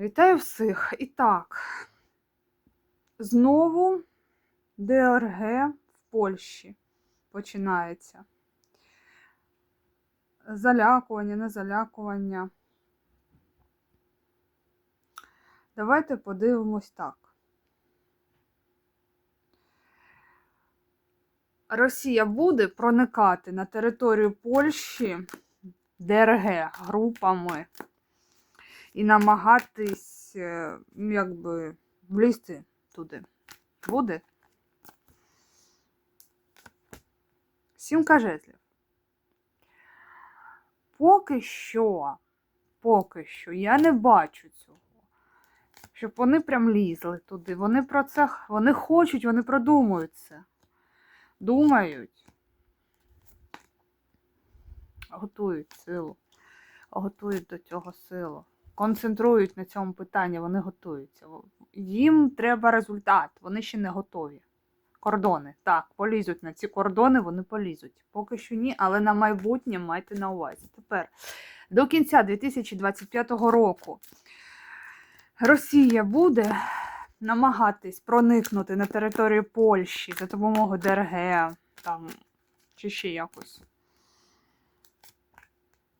Вітаю всіх. І так, знову ДРГ в Польщі починається. Залякування, не залякування. Давайте подивимось так. Росія буде проникати на територію Польщі ДРГ групами і намагатись е, ну, якби влізти туди. Буде? Сімка жезлів. Поки що, поки що я не бачу цього. Щоб вони прям лізли туди. Вони про це вони хочуть, вони продумують це. Думають. Готують силу. Готують до цього силу концентрують на цьому питанні, вони готуються. Їм треба результат, вони ще не готові. Кордони. Так, полізуть на ці кордони, вони полізуть. Поки що ні, але на майбутнє майте на увазі. Тепер до кінця 2025 року Росія буде намагатись проникнути на територію Польщі за допомогою ДРГ там, чи ще якось.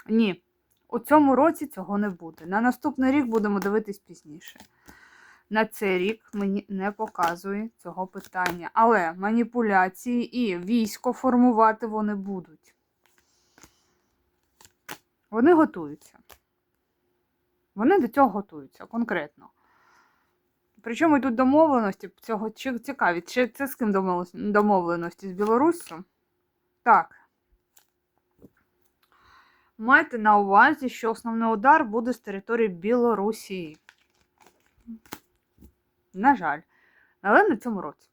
Ні. У цьому році цього не буде. На наступний рік будемо дивитись пізніше. На цей рік мені не показує цього питання. Але маніпуляції і військо формувати вони будуть. Вони готуються. Вони до цього готуються конкретно. Причому йдуть домовленості, цього цікаві. Чи це з ким домовленості? З Білоруссю? Так. Майте на увазі, що основний удар буде з території Білорусі. На жаль. Але не цьому році.